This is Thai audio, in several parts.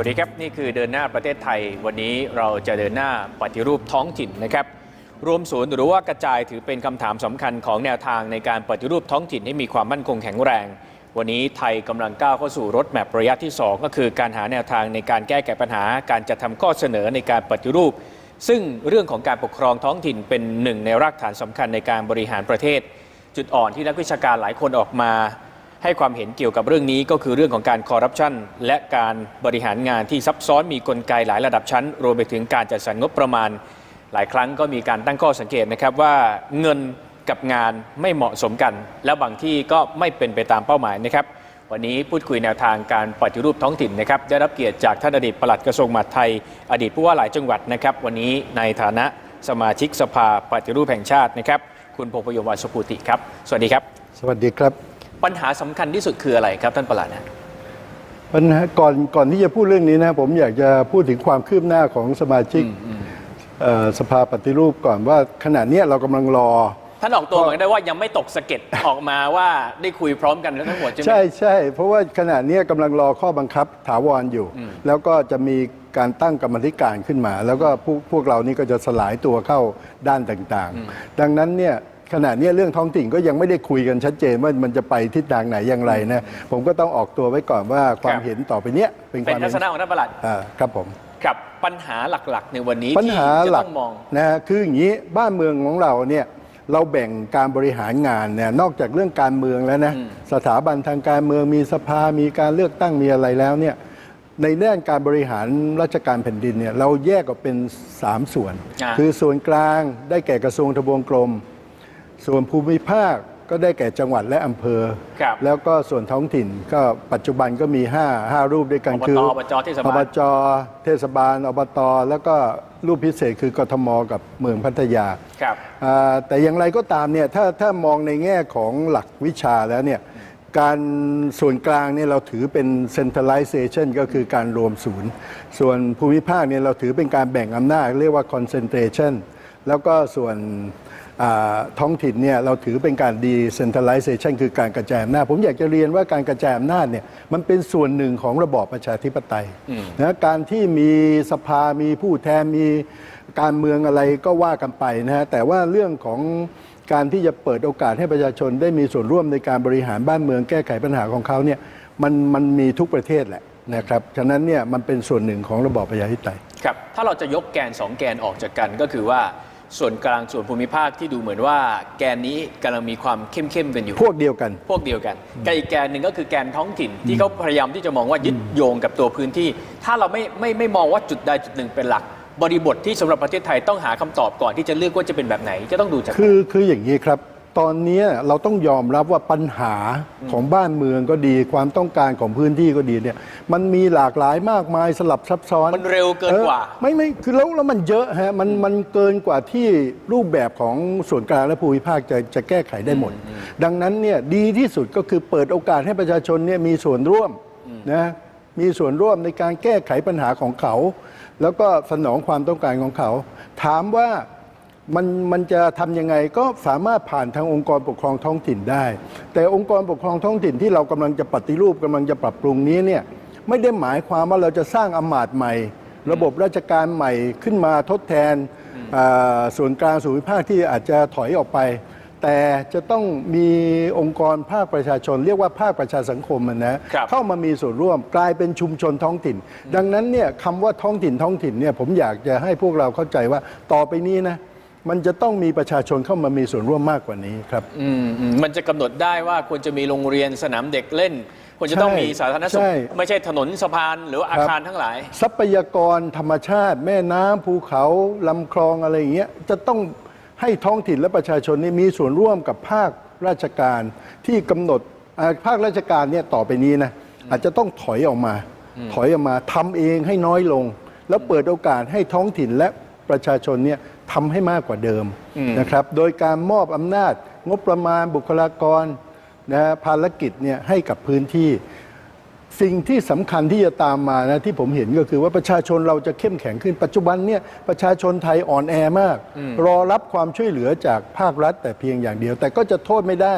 วัสดีครับนี่คือเดินหน้าประเทศไทย วันนี้เราจะเดินหน้าปฏิรูปท้องถิ่นนะครับรวมศูนย์หรือว่ากระจายถือเป็นคำถามสำคัญของแนวทางในการปฏิรูปท้องถิ่นให้มีความมั่นคงแข็งแรง วันนี้ไทยกำลังก้าวเข้าสู่รถแมพระยะที่ 2 ก็คือการหาแนวทางในการแก้ไขปัญหา การจัดทำข้อเสนอในการปฏิรูป ซึ่งเรื่องของการปกครองท้องถิ่นเป็นหนึ่งในรากฐานสำคัญในการบริหารประเทศ จุดอ่อนที่นักวิชาการหลายคนออกมา ให้ความเห็นเกี่ยวกับเรื่องนี้ก็คือเรื่องของการคอร์รัปชันและการบริหารงานที่ซับซ้อนมีกลไกหลายระดับชั้น รวมไปถึงการจัดสรรงบประมาณ หลายครั้งก็มีการตั้งข้อสังเกตนะครับว่าเงินกับงานไม่เหมาะสมกัน แล้วบางที่ก็ไม่เป็นไปตามเป้าหมายนะครับ วันนี้พูดคุยแนวทางการปฏิรูปท้องถิ่นนะครับ ได้รับเกียรติจากท่านอดีตปลัดกระทรวงมหาดไทย อดีตผู้ว่าหลายจังหวัดนะครับ วันนี้ในฐานะสมาชิกสภาปฏิรูปแห่งชาตินะครับ คุณพงพยมวันสุภูติครับ สวัสดีครับ สวัสดีครับ ปัญหาสำคัญที่สุดคืออะไรครับท่านปลัดนะปัญหาก่อนก่อนที่จะพูดเรื่องนี้นะผมอยากจะพูดถึงความคืบหน้าของสมาชิกเอ่อสภาปฏิรูปก่อนว่าขณะเนี้ยเรากำลังรอท่านออกตัวเหมือนได้ว่ายังไม่ตกสะเก็ดออกมาว่าได้คุยพร้อมกันทั้งหมดใช่ไหมใช่ใช่เพราะว่าขณะเนี้ยกำลังรอข้อบังคับถาวรอยู่ แล้วก็จะมีการตั้งกรรมธิการขึ้นมา แล้วก็พวกพวกเรานี่ก็จะสลายตัวเข้าด้านต่างๆ ดังนั้นเนี่ย ขณะเนี้ยเรื่องท้องถิ่นก็ยังไม่ได้คุยกันชัดเจนว่ามันจะไปทิศทางไหนอย่างไรนะผมก็ต้องออกตัวไว้ก่อนว่าความเห็นต่อไปเนี้ยเป็นคเป็นวามทัเห็นศนะของท่านปลัดอ่าครับผม กับปัญหาหลักๆ ในวันนี้ปัญที่หาจะหลัต้กองมอง นะฮะคืออย่างนี้บ้านเมืองของเราเนี่ยเราแบ่งการบริหารงานเนี่ยนอกจากเรื่องการเมืองแล้วนะสถาบันทางการเมืองมีสภามีการเลือกตั้งมีอะไรแล้วเนี่ยในด้านการบริหารราชการแผ่นดินเนี่ยเราแยกออกเป็น 3 ส่วน อ่า คือส่วนกลางได้แก่กระทรวงทบวงกรม ส่วนภูมิภาคก็ได้แก่จังหวัดและอำเภอ ครับแล้วก็ส่วนท้องถิ่นก็ปัจจุบันก็มี 5 5 รูปด้วยกันอบตคืออบจเทศบาล อบจเทศบาลอบตแล้วก็รูปพิเศษคือกทมกับเมืองพัทยา ครับ อ่าแต่อย่างไรก็ตามเนี่ยถ้าถ้ามองในแง่ของหลักวิชาแล้วเนี่ยการส่วนกลางเนี่ยเราถือเป็น centralization ก็คือการรวมศูนย์ ส่วนภูมิภาคเนี่ยเราถือเป็นการแบ่งอำนาจเรียกว่า concentration แล้วก็ส่วนอ่า ท้องถิ่นเนี่ยเราถือเป็นการ decentralization คือการกระจายอำนาจผมอยากจะเรียนว่าการกระจายอำนาจเนี่ยมันเป็นส่วนหนึ่งของระบอบประชาธิปไตยนะการที่มีสภามีผู้แทนมีการเมืองอะไรก็ว่ากันไปนะฮะแต่ว่าเรื่องของการที่จะเปิดโอกาสให้ประชาชนได้มีส่วนร่วมในการบริหารบ้านเมืองแก้ไขปัญหาของเขาเนี่ยมันมันมีทุกประเทศแหละนะครับ ฉะนั้นเนี่ยมันเป็นส่วนหนึ่งของระบอบประชาธิปไตย ครับ ถ้าเราจะยกแกน 2 แกนออกจากกันก็คือว่า ส่วนกลางส่วนภูมิภาคที่ดูเหมือนว่าแกนนี้กำลังมีความเข้มเข้มๆกันอยู่ พวกเดียวกัน พวกเดียวกันกับอีกแกนหนึ่งก็คือแกนท้องถิ่นที่เขาพยายามที่จะมองว่ายึดโยงกับตัวพื้นที่ ถ้าเราไม่ไม่ไม่มองว่าจุดใดจุดหนึ่งเป็นหลัก บริบทที่สำหรับประเทศไทยต้องหาคำตอบก่อนที่จะเลือกว่าจะเป็นแบบไหนจะต้องดูจากคือคืออย่างนี้ครับ ตอนนี้เราต้องยอมรับว่าปัญหาของบ้านเมืองก็ดี ความต้องการของพื้นที่ก็ดีเนี่ย มันมีหลากหลายมากมายสลับซับซ้อนมันเร็วเกินกว่าออไม่ไม่คือแล้วแล้วมันเยอะฮะมันมันเกินกว่าที่รูปแบบของส่วนกลางและภูมิภาคจะจะแก้ไขได้หมด ดังนั้นเนี่ยดีที่สุดก็คือเปิดโอกาสให้ประชาชนเนี่ยมีส่วนร่วมนะมีส่วนร่วมในการแก้ไขปัญหาของเขา แล้วก็สนองความต้องการของเขา ถามว่า มันมันจะทำยังไงก็สามารถผ่านทางองค์กรปกครองท้องถิ่นได้ แต่องค์กรปกครองท้องถิ่นที่เรากำลังจะปฏิรูปกำลังจะปรับปรุงนี้เนี่ยไม่ได้หมายความว่าเราจะสร้างอำมาตย์ใหม่ ระบบราชการใหม่ขึ้นมาทดแทนอ่าส่วนกลางส่วนภูมิภาคที่อาจจะถอยออกไป แต่จะต้องมีองค์กรภาคประชาชน เรียกว่าภาคประชาสังคมอะนะครับเข้ามามีส่วนร่วมกลายเป็นชุมชนท้องถิ่น ดังนั้นเนี่ยคำว่าท้องถิ่นท้องถิ่นเนี่ยผมอยากจะให้พวกเราเข้าใจว่าต่อไปนี้นะ มันจะต้องมีประชาชนเข้ามามีส่วนร่วมมากกว่านี้ครับ อืมอืมมันจะกำหนดได้ว่าควรจะมีโรงเรียนสนามเด็กเล่น ควรจะต้องใช่มีสาธารณสุข ใช่ ไม่ใช่ถนนสะพานหรืออาคารทั้งหลาย ทรัพยากรธรรมชาติ แม่น้ำภูเขาลำคลองอะไรอย่างเงี้ยจะต้องให้ท้องถิ่นและประชาชนนี่มีส่วนร่วมกับภาคราชการที่กำหนดอ่าภาคราชการเนี่ยต่อไปนี้นะอาจจะต้องถอยออกมา ถอยออกมาทำเองให้น้อยลง แล้วเปิดโอกาสให้ท้องถิ่นและประชาชนเนี่ย ทำให้มากกว่าเดิมนะครับ โดยการมอบอำนาจงบประมาณบุคลากรนะฮะภารกิจเนี่ยให้กับพื้นที่ สิ่งที่สำคัญที่จะตามมานะที่ผมเห็นก็คือว่าประชาชนเราจะเข้มแข็งขึ้นปัจจุบันเนี่ยประชาชนไทยอ่อนแอมาก รอรับความช่วยเหลือจากภาครัฐแต่เพียงอย่างเดียว แต่ก็จะโทษไม่ได้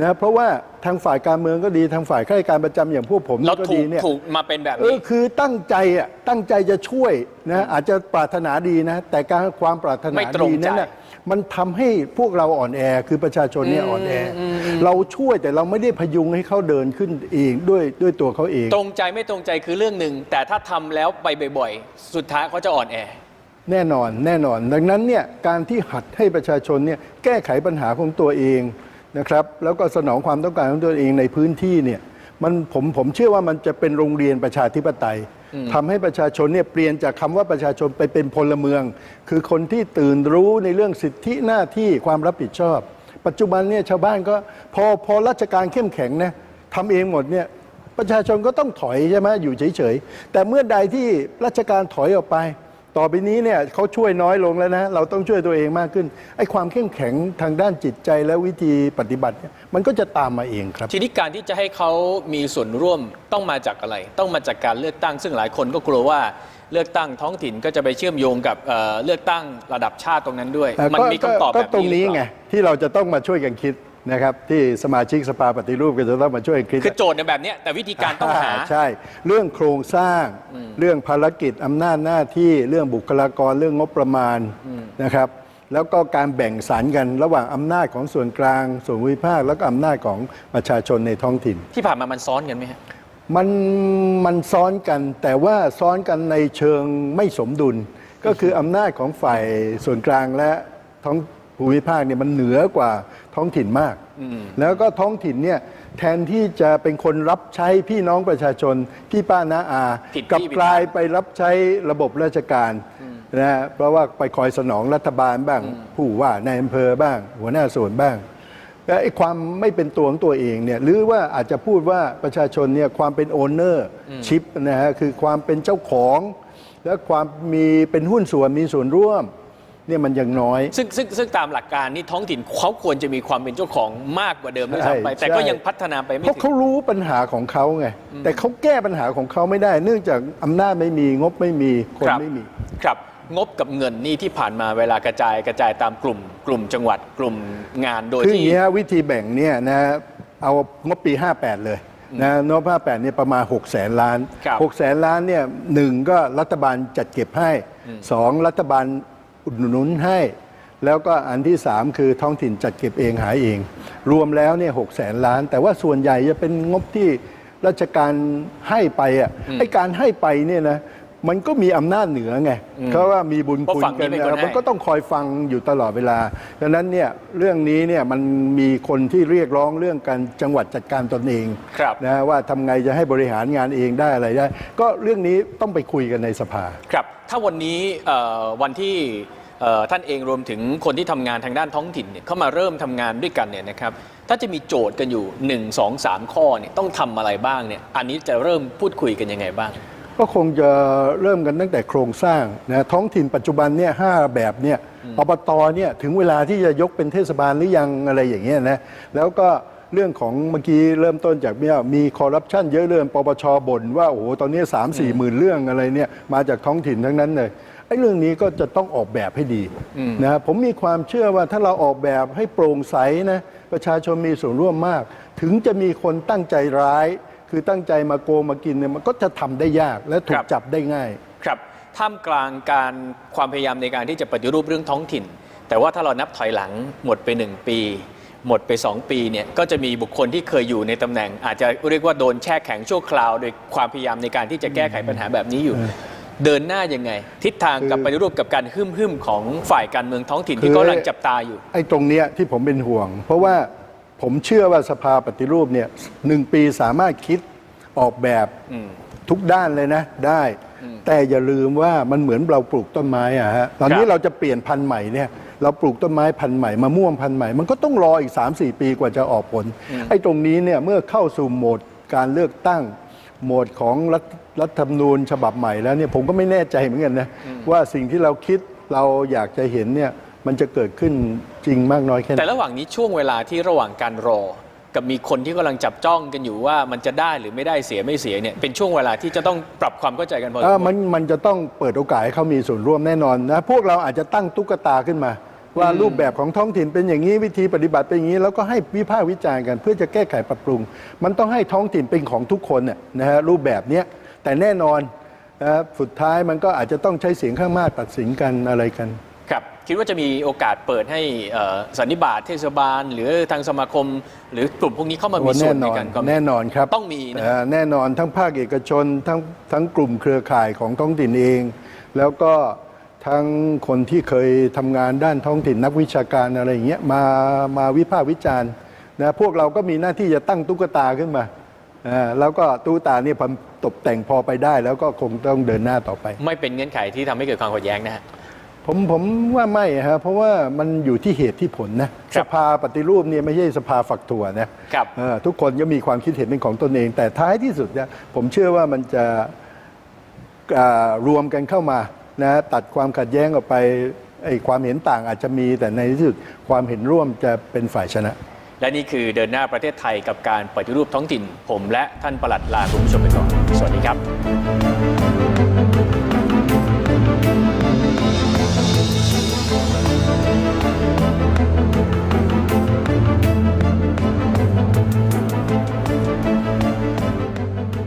นะเพราะว่าทางฝ่ายการเมืองก็ดีทางฝ่ายข้าราชการประจำอย่างพวกผมเราก็ถูดีกเนี่ย ถูกมาเป็นแบบเอนี้ อคือตั้งใจอะตั้งใจจะช่วยนะอาจจะปรารถนาดีนะ แต่การความปรารถนาไม่ตรงดีใจนั้นน่ะมันทำให้พวกเราอ่อนแอคือประชาชนเนี่ยอ่อนแออเราช่วยแต่เราไม่ได้พยุงให้เขาเดินขึ้นเองด้วยด้วยตัวเขาเอง ตรงใจไม่ตรงใจคือเรื่องหนึ่ง แต่ถ้าทำแล้วไปบ่อยๆ สุดท้ายเขาจะอ่อนแอ แน่นอนแน่นอน ดังนั้นเนี่ยการที่หัดให้ประชาชนเนี่ยแก้ไขปัญหาของตัวเอง นะครับแล้วก็สนองความต้องการของตัวเองในพื้นที่เนี่ยมันผมผมเชื่อว่ามันจะเป็นโรงเรียนประชาธิปไตยทำให้ประชาชนเนี่ยเปลี่ยนจากคำว่าประชาชนไปเป็นพลเมือง คือคนที่ตื่นรู้ในเรื่องสิทธิหน้าที่ความรับผิดชอบ ปัจจุบันเนี่ยชาวบ้านก็พอพอราชการเข้มแข็งนะทำเองหมดเนี่ยประชาชนก็ต้องถอยใช่ไหมอยู่เฉยๆแต่เมื่อใดที่ราชการถอยออกไป ต่อไปนี้เนี่ยเขาช่วยน้อยลงแล้วนะ เราต้องช่วยตัวเองมากขึ้นไอ้ความเข้มแข็งทางด้านจิตใจและวิธีปฏิบัติเนี่ยมันก็จะตามมาเองครับ ทีนี้การที่จะให้เขามีส่วนร่วมต้องมาจากอะไร ต้องมาจากการเลือกตั้ง ซึ่งหลายคนก็กลัวว่าเลือกตั้งท้องถิ่นก็จะไปเชื่อมโยงกับเอ่อเลือกตั้งระดับชาติตรงนั้นด้วยเอ่อมันก็มีคำตอบก็แบบตรงนี้หอเปไงล่าที่เราจะต้องมาช่วยกันคิด นะครับที่สมาชิกสภาปฏิรูปก็จะต้องมาช่วยกันคิด คือโจทย์ในแบบเนี้ยแต่วิธีการต้องหา ใช่ เรื่องโครงสร้าง เรื่องภารกิจอำนาจหน้าที่เรื่องบุคลากรเรื่องงบประมาณนะครับ แล้วก็การแบ่งสรรกันระหว่างอำนาจของส่วนกลาง ส่วนภูมิภาคแล้วก็อำนาจของประชาชนในท้องถิ่น ที่ผ่านมามันซ้อนกันไหมฮะ มันมันซ้อนกันแต่ว่าซ้อนกันในเชิงไม่สมดุล ก็คืออำนาจของฝ่ายส่วนกลางและท้อง ภูมิภาคเนี่ยมันเหนือกว่าท้องถิ่นมาก แล้วก็ท้องถิ่นเนี่ยแทนที่จะเป็นคนรับใช้พี่น้องประชาชน พี่ป้าน้าอาผิดที่กลับผิดกลายทางไปรับใช้ระบบราชการนะฮะเพราะว่าไปคอยสนองรัฐบาลบ้าง ผู้ว่าในายอำเภอบ้าง หัวหน้าส่วนบ้างและไอ้ความไม่เป็นตัวของตัวเองเนี่ยหรือว่าอาจจะพูดว่าประชาชนเนี่ยความเป็นโอนเนอร์ชิปนะฮะคือความเป็นเจ้าของ และความมีเป็นหุ้นส่วนมีส่วนร่วม เนี่ยมันยังน้อย ซึ่งซึ่งซึ่งตามหลักการนี่ท้องถิ่นเขาควรจะมีความเป็นเจ้าของมากกว่าเดิมด้วยซ้ำไปใช่แต่ก็ใช่ยังพัฒนาไปไม่เพราะถึงเขารู้ปัญหาของเขาไง แต่เขาแก้ปัญหาของเขาไม่ได้ เนื่องจากอำนาจไม่มีงบไม่มีคนครับไม่มี ครับ งบกับเงินนี่ที่ผ่านมาเวลากระจายกระจายตามกลุ่ม กลุ่มจังหวัดกลุ่มงานโดยคืออที่ ย่างเงี้ยวิธีแบ่งเนี่ยนะเอางบปี 58 เลยนะงบ58เนี่ยประมาณ6แสนล้าน ครับ6แสนล้านเนี่ยหนึ่งก็รัฐบาลจัดเก็บให้สองรัฐบาล อุดหนุนให้ แล้วก็อันที่ 3 คือท้องถิ่นจัดเก็บเองหาเอง รวมแล้วเนี่ยหกแสนล้าน แต่ว่าส่วนใหญ่จะเป็นงบที่ราชการให้ไปอะไอ้การให้ไปเนี่ยนะ มันก็มีอำนาจเหนือไงเพราะว่ามีบุญเพราะคุณฝั่งนี้กันเป็นคนให้มันก็ต้องคอยฟังอยู่ตลอดเวลาดังนั้นเนี่ยเรื่องนี้เนี่ยมันมีคนที่เรียกร้องเรื่องการจังหวัดจัดการตนเองครับนะว่าทำไงจะให้บริหารงานเองได้อะไรได้ ก็เรื่องนี้ต้องไปคุยกันในสภา ครับ ถ้าวันนี้เอ่อวันที่เอ่อท่านเองรวมถึงคนที่ทำงานทางด้านท้องถิ่นเนี่ยเข้ามาเริ่มทำงานด้วยกันเนี่ยนะครับถ้าจะมีโจทย์กันอยู่ 1 2 3 ข้อเนี่ยต้องทำอะไรบ้างเนี่ยอันนี้จะเริ่มพูดคุยกันยังไงบ้าง ก็คงจะเริ่มกันตั้งแต่โครงสร้างนะท้องถิ่นปัจจุบันเนี่ยห้าแบบเนี่ยอบตเนี่ยถึงเวลาที่จะยกเป็นเทศบาลหรือยังอะไรอย่างเงี้ยนะแล้วก็เรื่องของเมื่อกี้เริ่มต้นจากเนี่ยมีคอร์รัปชันเยอะเรื่องปปชบ่นว่าโอ้โหตอนนี้สามสี่หมื่นเรื่องอะไรเนี่ยมาจากท้องถิ่นทั้งนั้นเลยไอ้เรื่องนี้ก็จะต้องออกแบบให้ดีนะผมมีความเชื่อว่าถ้าเราออกแบบให้โปร่งใสนะประชาชนมีส่วนร่วมมาก ถึงจะมีคนตั้งใจร้าย คือตั้งใจมาโกงมากินเนี่ยมันก็จะทำได้ยากและถูครักบจับได้ง่าย ครับท่ามกลางการความพยายามในการที่จะปฏิรูปเรื่องท้องถิ่น แต่ว่าถ้าเรานับถอยหลังหมดไป 1 ปี หมดไป 2 ปีเนี่ยก็จะมีบุคคลที่เคยอยู่ในตำแหน่ง อาจจะเรียกว่าโดนแช่แข็งชั่วคราว โดยความพยายามในการที่จะแก้ไขปัญหาแบบนี้อยู่ เดินหน้ายังไง ทิศทางกับคือปฏิรูปกับการหึ่มหึมๆของฝ่ายการเมืองท้องถิ่นที่คือกำลังจับตาอยู่ไอ้ตรงเนี้ยที่ผมเป็นห่วง เพราะว่า ผมเชื่อว่าสภาปฏิรูปเนี่ยหนึ่งปีสามารถคิดออกแบบอืมทุกด้านเลยนะได้ แต่อย่าลืมว่ามันเหมือนเราปลูกต้นไม้อะฮะตอนนี้ครับเราจะเปลี่ยนพันธุ์ใหม่เนี่ยเราปลูกต้นไม้พันธุ์ใหม่มะม่วงพันธุ์ใหม่ มันก็ต้องรออีก 3-4 ปีกว่าจะออกผล ไอ้ตรงนี้เนี่ยเมื่อเข้าสู่โหมดการเลือกตั้ง โหมดของรัฐรัฐธรรมนูญฉบับใหม่แล้วเนี่ยผมก็ไม่แน่ใจเหมือนกันนะว่าสิ่งที่เราคิดเราอยากจะเห็นเนี่ย มันจะเกิดขึ้นจริงมากน้อยแค่ไหนแต่ระหว่างนี้ช่วงเวลาที่ระหว่างการรอ กับมีคนที่กำลังจับจ้องกันอยู่ว่ามันจะได้หรือไม่ได้เสียไม่เสียเนี่ยเป็นช่วงเวลาที่จะต้องปรับความเข้าใจกันพอสมเอควอรมันมันจะต้องเปิดโอกาสให้เขามีส่วนร่วมแน่นอนนะพวกเราอาจจะตั้งตุ๊กตาขึ้นมา ว่ารูปแบบของท้องถิ่นเป็นอย่างนี้วิธีปฏิบัติเป็นอย่างนี้ แล้วก็ให้วิพากษ์วิจารณ์กัน เพื่อจะแก้ไขปรับปรุง มันต้องให้ท้องถิ่นเป็นของทุกคนน่ะนะฮะรูปแบบเนี้ยแต่แน่นอนนะครับสุดท้ายมันก็อาจจะต้องใช้เสียงข้างมากตัดสินกันอะไรกัน ครับคิดว่าจะมีโอกาสเปิดให้เอ่อสันนิบาตเทศบาล หรือทางสมาคม หรือกลุ่มพวกนี้เข้ามามีโอ้ส่วแน่นนในอนการกำหนดแน่นอนครับต้องมีนะเอ่อแน่นอนทั้งภาคเอกชนทั้งทั้งกลุ่มเครือข่ายของท้องถิ่นเอง แล้วก็ทั้งคนที่เคยทำงานด้านท้องถิ่นนักวิชาการอะไรอย่างเงี้ยมามาวิพากษ์วิจารณ์นะพวกเราก็มีหน้าที่จะตั้งตุ๊กตาขึ้นมาอ่าแล้วก็ตุ๊กตาเนี่ยพอตกแต่งพอไปได้ แล้วก็คงต้องเดินหน้าต่อไป ไม่เป็นเงื่อนไขที่ทำให้เกิดความขัดแย้งนะฮะ ผมผมว่าไม่ฮะเพราะว่ามันอยู่ที่เหตุที่ผลนะครัสบภาปฏิรูปเนี่ยไม่ใช่สภาฝักถั่วนะครับเออทุกคนก็มีความคิดเห็นเป็นของตนเอง แต่ท้ายที่สุดเนี่ยผมเชื่อว่ามันจะอ่ารวมกันเข้ามานะตัดความขัดแย้งออกไปไอ้ความเห็นต่างอาจจะมีแต่ในที่สุดความเห็นร่วมจะเป็นฝ่ายชนะ และนี่คือเดินหน้าประเทศไทยกับการปฏิรูปท้องถิ่น ผมและท่านประหลัดลาคุณผู้ชมไปก่อน สวัสดีครับ